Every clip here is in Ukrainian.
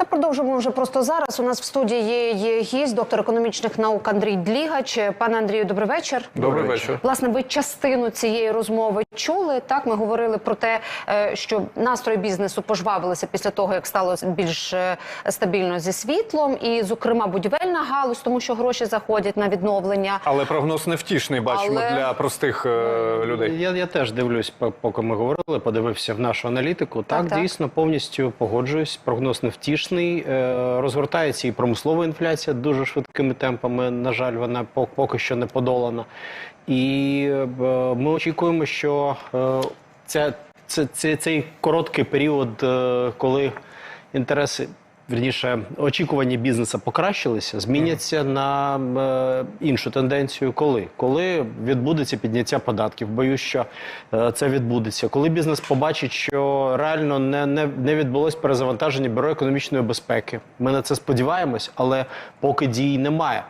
Та продовжимо вже просто зараз. У нас в студії є, є гість, доктор економічних наук Андрій Длігач. Пане Андрію, добрий вечір. Добрий вечір. Власне, ви частину цієї розмови чули. Так, ми говорили про те, е, що настрої бізнесу пожвавилися після того, як стало більш е, стабільно зі світлом, і, зокрема, будівельна галузь, тому що гроші заходять на відновлення. Але прогноз невтішний бачимо Але- для простих е, людей. Я, я теж дивлюсь, поки ми говорили, подивився в нашу аналітику. Так, Так, так. дійсно повністю погоджуюсь. Прогноз невтішний. Е, розгортається і промислова інфляція дуже швидкими темпами. На жаль, вона поки що не подолана. І е, ми очікуємо, що е, ця, це, це, цей короткий період, коли інтереси. Вірніше, очікування бізнесу покращилися, зміняться на е, іншу тенденцію. Коли? Коли відбудеться підняття податків, боюсь, що е, це відбудеться. Коли бізнес побачить, що реально не, не, не відбулось перезавантаження бюро економічної безпеки. Ми на це сподіваємось, але поки дій немає.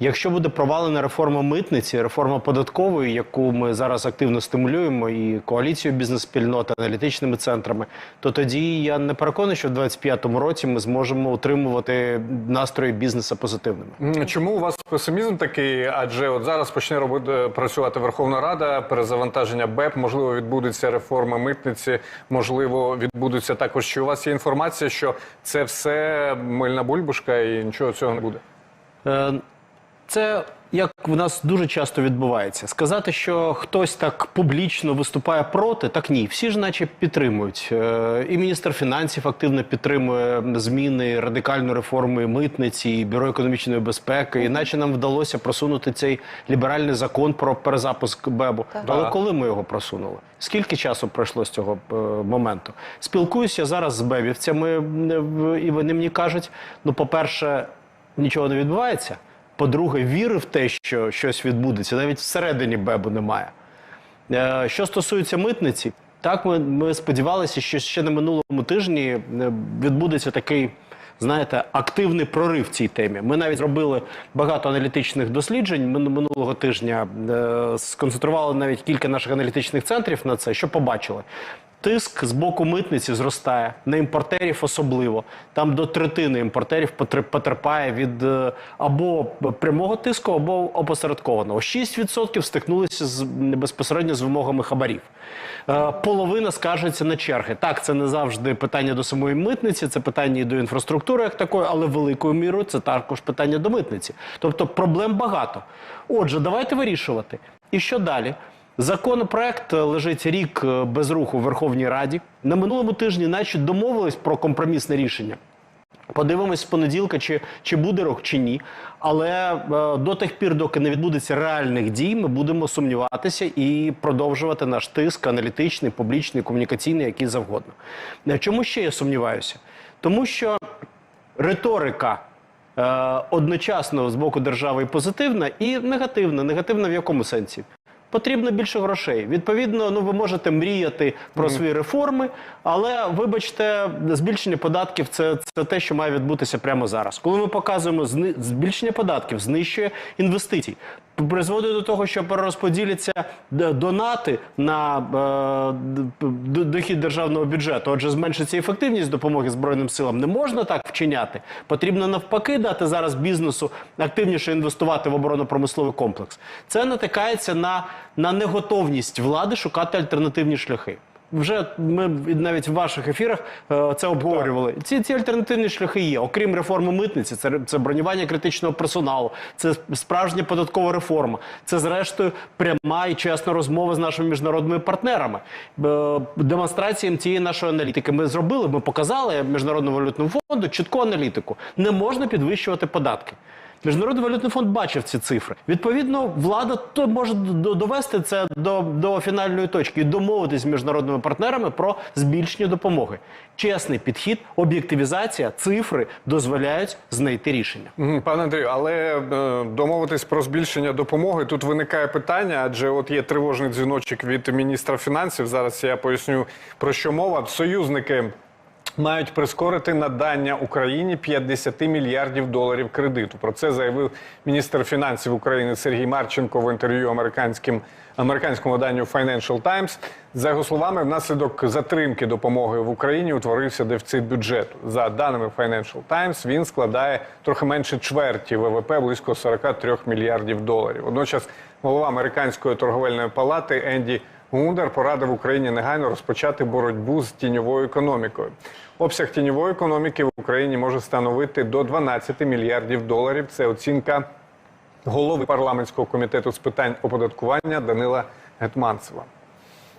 Якщо буде провалена реформа митниці, реформа податкової, яку ми зараз активно стимулюємо, і коаліцію бізнес-спільноти, аналітичними центрами, то тоді я не переконаний, що в 2025 році ми зможемо утримувати настрої бізнесу позитивними. Чому у вас песимізм такий? Адже от зараз почне робити працювати Верховна Рада, перезавантаження БЕП, можливо, відбудеться реформа митниці, можливо, відбудеться також. Чи у вас є інформація, що це все мильна бульбашка і нічого цього не буде? Е, Це як в нас дуже часто відбувається. Сказати, що хтось так публічно виступає проти, так ні. Всі ж наче підтримують. Е, І міністр фінансів активно підтримує зміни, радикальну реформу і митниці, і бюро економічної безпеки. Іначе нам вдалося просунути цей ліберальний закон про перезапуск БЕБу. Але коли ми його просунули? Скільки часу пройшло з цього е, моменту? Спілкуюся зараз з бебівцями, і вони мені кажуть: ну, по-перше, нічого не відбувається. По-друге, віри в те, що щось відбудеться, навіть всередині Бебу немає. Е, Що стосується митниці, так ми, ми сподівалися, що ще на минулому тижні е, відбудеться такий. Знаєте, активний прорив в цій темі. Ми навіть зробили багато аналітичних досліджень. Ми минулого тижня е, сконцентрували навіть кілька наших аналітичних центрів на це. Що побачили? Тиск з боку митниці зростає, на імпортерів особливо. Там до третини імпортерів потерпає від е, або прямого тиску, або опосередкованого. 6% стикнулися з безпосередньо з вимогами хабарів. Е, Половина скаржиться на черги. Так, це не завжди питання до самої митниці, це питання і до інфраструктури, як такої, але великою мірою це також питання до митниці. Тобто проблем багато. Отже, давайте вирішувати. І що далі? Законопроект е, лежить рік е, без руху в Верховній Раді. На минулому тижні, наче домовились про компромісне рішення. Подивимось з понеділка, чи, чи буде рух, чи ні. Але е, до тих пір, доки не відбудеться реальних дій, ми будемо сумніватися і продовжувати наш тиск аналітичний, публічний, комунікаційний, який завгодно. Е, Чому ще я сумніваюся? Тому що риторика одночасно з боку держави і позитивна, і негативна. Негативна в якому сенсі? Потрібно більше грошей. Відповідно, ну ви можете мріяти про свої реформи, але вибачте, збільшення податків це, це те, що має відбутися прямо зараз. Коли ми показуємо збільшення податків, знищує інвестицій, призводить до того, що перерозподіляться донати на е, дохід державного бюджету. Отже, зменшиться ефективність допомоги збройним силам. Не можна так вчиняти. Потрібно навпаки дати зараз бізнесу активніше інвестувати в оборонно-промисловий комплекс. Це натикається на, на неготовність влади шукати альтернативні шляхи. Вже ми навіть в ваших ефірах е, це обговорювали. Ці, ці альтернативні шляхи є. Окрім реформи митниці, це, це бронювання критичного персоналу, це справжня податкова реформа. Це, зрештою, пряма і чесна розмова з нашими міжнародними партнерами. Е, Демонстраціям цієї нашої аналітики ми зробили. Ми показали міжнародному валютному фонду чітку аналітику. Не можна підвищувати податки. Міжнародний валютний фонд бачив ці цифри. Відповідно, влада то може довести це до, до фінальної точки і домовитись з міжнародними партнерами про збільшення допомоги. Чесний підхід, об'єктивізація, цифри дозволяють знайти рішення. Пане Андрію, але е, домовитись про збільшення допомоги тут виникає питання, адже от є тривожний дзвіночок від міністра фінансів. Зараз я поясню про що мова. Союзники мають прискорити надання Україні 50 мільярдів доларів кредиту. Про це заявив міністр фінансів України Сергій Марченко в інтерв'ю американським американському виданню Financial Times. За його словами, внаслідок затримки допомоги в Україні утворився дефіцит бюджету. За даними Financial Times, він складає трохи менше чверті ВВП близько 43 мільярдів доларів. Водночас голова американської торговельної палати Енді Гундар порадив Україні негайно розпочати боротьбу з тіньовою економікою. Обсяг тіньової економіки в Україні може становити до 12 мільярдів доларів. Це оцінка голови парламентського комітету з питань оподаткування Данила Гетманцева.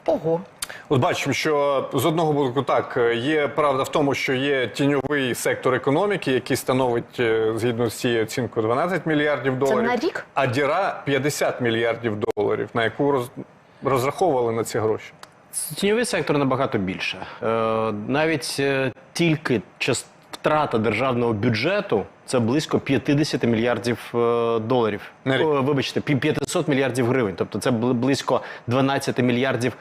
Ого. От бачимо, що з одного боку так є правда в тому, що є тіньовий сектор економіки, який становить е, згідно з цією оцінкою 12 мільярдів доларів. на рік? А діра 50 мільярдів доларів, на яку роз... розраховували на ці гроші. Тіньовий сектор набагато більше. Е, навіть е, тільки час втрата державного бюджету це близько 50 мільярдів е, доларів. На рік. О, вибачте, пі- 500 мільярдів гривень. Тобто це бли- близько 12 мільярдів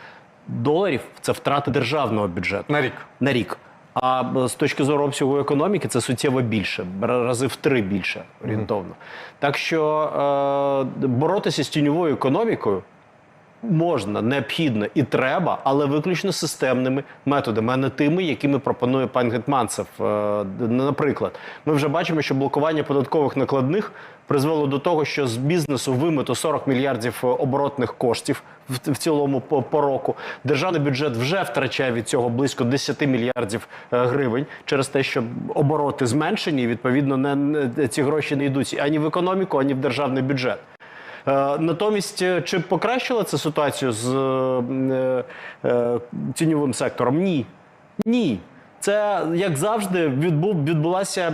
доларів. Це втрата державного бюджету На рік. на рік. А з точки зору обсягу економіки це суттєво більше, ра- рази в три більше орієнтовно. Так що е, боротися з тіньовою економікою можна, необхідно і треба, але виключно системними методами, а не тими, якими пропонує пан Гетманцев. Е, Наприклад, ми вже бачимо, що блокування податкових накладних призвело до того, що з бізнесу вимито 40 мільярдів е, оборотних коштів в, цілому по, року. Державний бюджет вже втрачає від цього близько 10 мільярдів е, гривень через те, що обороти зменшені, і відповідно не ці гроші не йдуть ані в економіку, ані в державний бюджет. Е, Натомість, е, чи покращила це ситуацію з е, тіньовим сектором? Ні. Ні. Це, як завжди, відбув, відбулася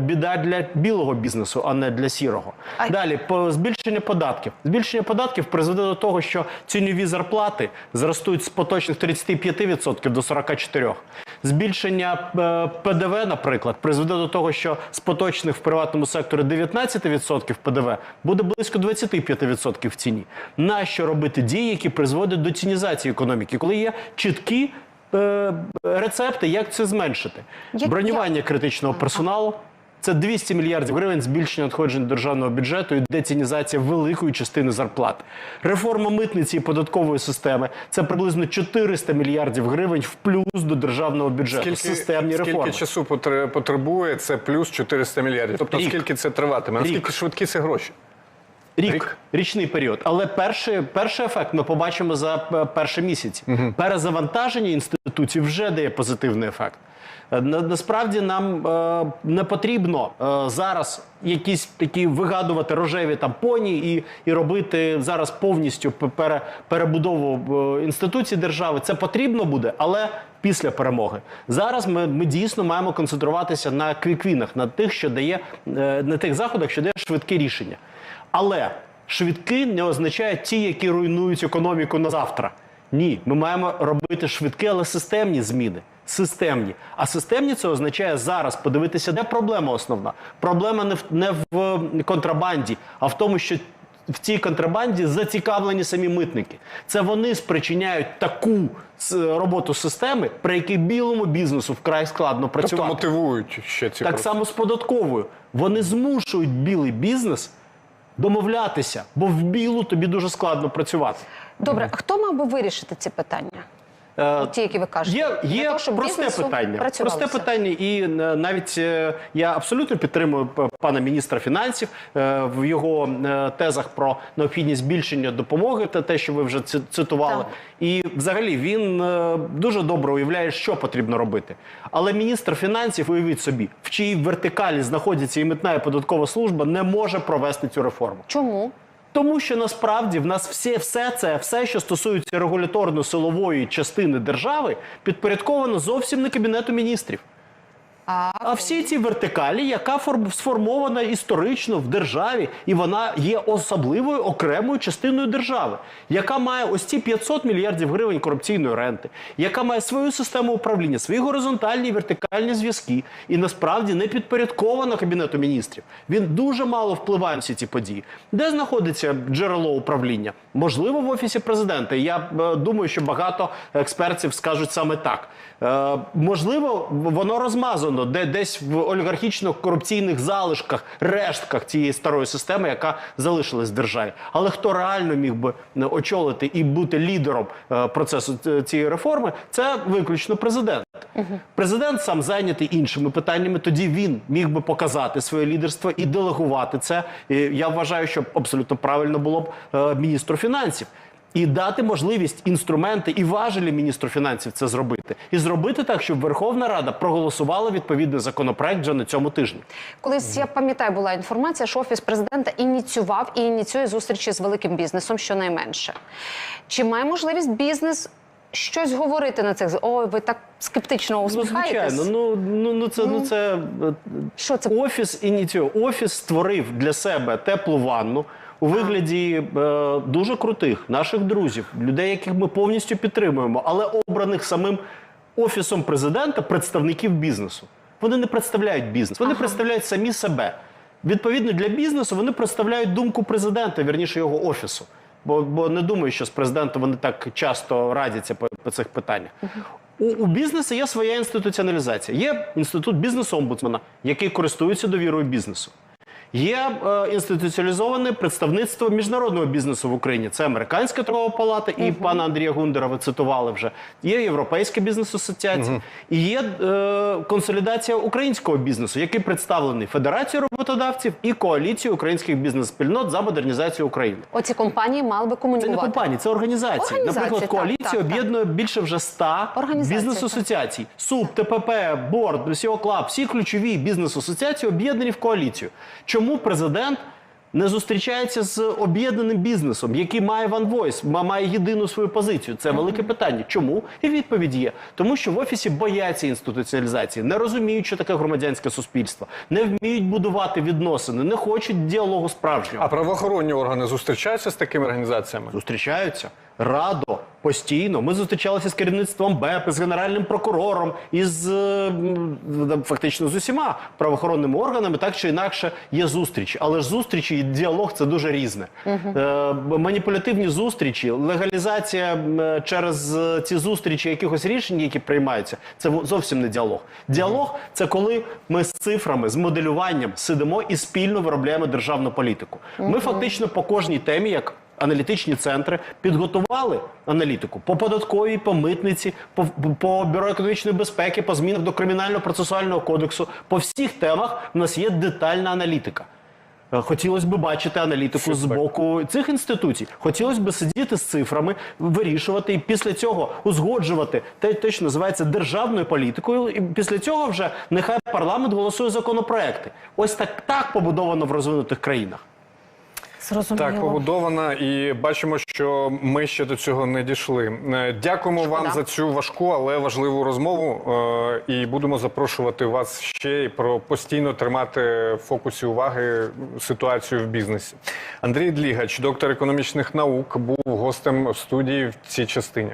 біда для білого бізнесу, а не для сірого. А- Далі, по збільшення податків. Збільшення податків призведе до того, що тіньові зарплати зростуть з поточних 35% до 44%. Збільшення е, ПДВ, наприклад, призведе до того, що з поточних в приватному секторі 19% ПДВ буде близько 25% в ціні. Нащо робити дії, які призводять до цінізації економіки, коли є чіткі е, рецепти, як це зменшити? Бронювання критичного персоналу. Це 200 мільярдів гривень збільшення надходжень державного бюджету і децінізація великої частини зарплат. Реформа митниці і податкової системи це приблизно 400 мільярдів гривень в плюс до державного бюджету. Системні скільки реформи. часу потре- потребує це плюс 400 мільярдів? Тобто Рік. скільки це триватиме? Наскільки Рік. швидкі це гроші? Рік, Рік. річний період. Але перший, перший ефект ми побачимо за е, перші місяці. Перезавантаження інституцій вже дає позитивний ефект. На- Насправді нам е, не потрібно е, зараз якісь такі вигадувати рожеві там поні і, і робити зараз повністю пе- пере, перебудову е, інституцій держави. Це потрібно буде, але після перемоги. Зараз ми, ми дійсно маємо концентруватися на квіквінах, на тих, що дає е, на тих заходах, що дає швидке рішення. Але швидкі не означає ті, які руйнують економіку на завтра. Ні, ми маємо робити швидкі, але системні зміни. Системні. А системні це означає зараз подивитися, де проблема основна. Проблема не в не в контрабанді, а в тому, що в цій контрабанді зацікавлені самі митники. Це вони спричиняють таку роботу системи, при якій білому бізнесу вкрай складно Тобто працювати. мотивують ще ці Так процеси. само з податковою. Вони змушують білий бізнес домовлятися, бо в білу тобі дуже складно працювати. Добре, а хто мав би вирішити ці питання? Е, Ті, які ви кажете, Є, є того, просте питання. Просте питання, і е, навіть е, я абсолютно підтримую пана міністра фінансів в його тезах про необхідність збільшення допомоги, та те, що ви вже цитували. Так. І взагалі він дуже добре уявляє, що потрібно робити. Але міністр фінансів, уявіть собі, в чиїй вертикалі знаходиться і митна і податкова служба, не може провести цю реформу. Чому? Тому що насправді в нас всі, все це, все, що стосується регуляторно-силової частини держави, підпорядковано зовсім не кабінету міністрів. А всі ці вертикалі, яка форм- сформована історично в державі, і вона є особливою окремою частиною держави, яка має ось ці 500 мільярдів гривень корупційної ренти, яка має свою систему управління, свої горизонтальні і вертикальні зв'язки, і насправді не підпорядкована кабінету міністрів. Він дуже мало впливає на всі ці події. Де знаходиться джерело управління? Можливо, в офісі президента. Я е, думаю, що багато експертів скажуть саме так. Е, можливо, воно розмазано де десь в олігархічно-корупційних залишках, рештках цієї старої системи, яка залишилась в державі. Але хто реально міг би е, очолити і бути лідером е, процесу цієї реформи, це виключно президент. Президент сам зайнятий іншими питаннями. Тоді він міг би показати своє лідерство і делегувати це. І я вважаю, що абсолютно правильно було б е, міністру фінансів. І дати можливість інструменти і важелі міністру фінансів це зробити, і зробити так, щоб Верховна Рада проголосувала відповідний законопроект вже на цьому тижні. Колись я пам'ятаю, була інформація, що офіс президента ініціював і ініціює зустрічі з великим бізнесом, щонайменше. Чи має можливість бізнес щось говорити на цих? Ой, ви так скептично Ну, звичайно, ну ну ну це ну це е, Що це? офіс ініціює. Офіс створив для себе теплу ванну. У вигляді е, дуже крутих наших друзів, людей, яких ми повністю підтримуємо, але обраних самим офісом президента представників бізнесу. Вони не представляють бізнес, вони представляють самі себе. Відповідно для бізнесу вони представляють думку президента, вірніше його офісу. Бо, бо не думаю, що з президентом вони так часто радяться по, по цих питаннях. У, у бізнесу є своя інституціоналізація. Є інститут бізнес-омбудсмена, який користується довірою бізнесу. Є е, інституціалізоване представництво міжнародного бізнесу в Україні. Це американська торгова палата і пана Андрія Гундера. Ви цитували вже. Є Європейська бізнес-асоціація, і є е, консолідація українського бізнесу, який представлений Федерацією роботодавців і коаліцією українських бізнес-спільнот за модернізацію України. Оці компанії мали би Це не компанії, це організації. Організації, Наприклад, так, коаліція так, так. об'єднує більше вже 100 Організації, бізнес-асоціацій. СУП, ТПП, Борд, SEO всі ключові бізнес-асоціації об'єднані в коаліцію. Чому президент не зустрічається з об'єднаним бізнесом, який має One Voice, ма- має єдину свою позицію? Це велике питання. Чому? І відповідь є. Тому що в офісі бояться інституціалізації, не розуміють, що таке громадянське суспільство, не вміють будувати відносини, не хочуть діалогу справжнього. А правоохоронні органи зустрічаються з такими організаціями? Зустрічаються радо постійно. Ми зустрічалися з керівництвом БЕП, з генеральним прокурором і з е, фактично з усіма правоохоронними органами. Так чи інакше є зустрічі. Але ж зустрічі і діалог це дуже різне. Е, маніпулятивні зустрічі, легалізація через е, ці зустрічі якихось рішень, які приймаються, це зовсім не діалог. Діалог це коли ми з цифрами, з моделюванням сидимо і спільно виробляємо державну політику. Ми фактично по кожній темі, як аналітичні центри підготували аналітику по податковій, по митниці, по, по бюро економічної безпеки, по змінах до кримінального процесуального кодексу. По всіх темах в нас є детальна аналітика. Е, Хотілося б бачити аналітику з боку цих інституцій. Хотілося б сидіти з цифрами, вирішувати і після цього узгоджувати те, те, що називається державною політикою. І після цього вже нехай парламент голосує законопроекти. Ось так, так побудовано в розвинутих країнах. Зрозуміло. Так, побудована, і бачимо, що ми ще до цього не дійшли. Е, Дякуємо Шкода. вам за цю важку, але важливу розмову. е, І будемо запрошувати вас ще і про постійно тримати в фокусі уваги ситуацію в бізнесі. Андрій Длігач, доктор економічних наук, був гостем в студії в цій частині.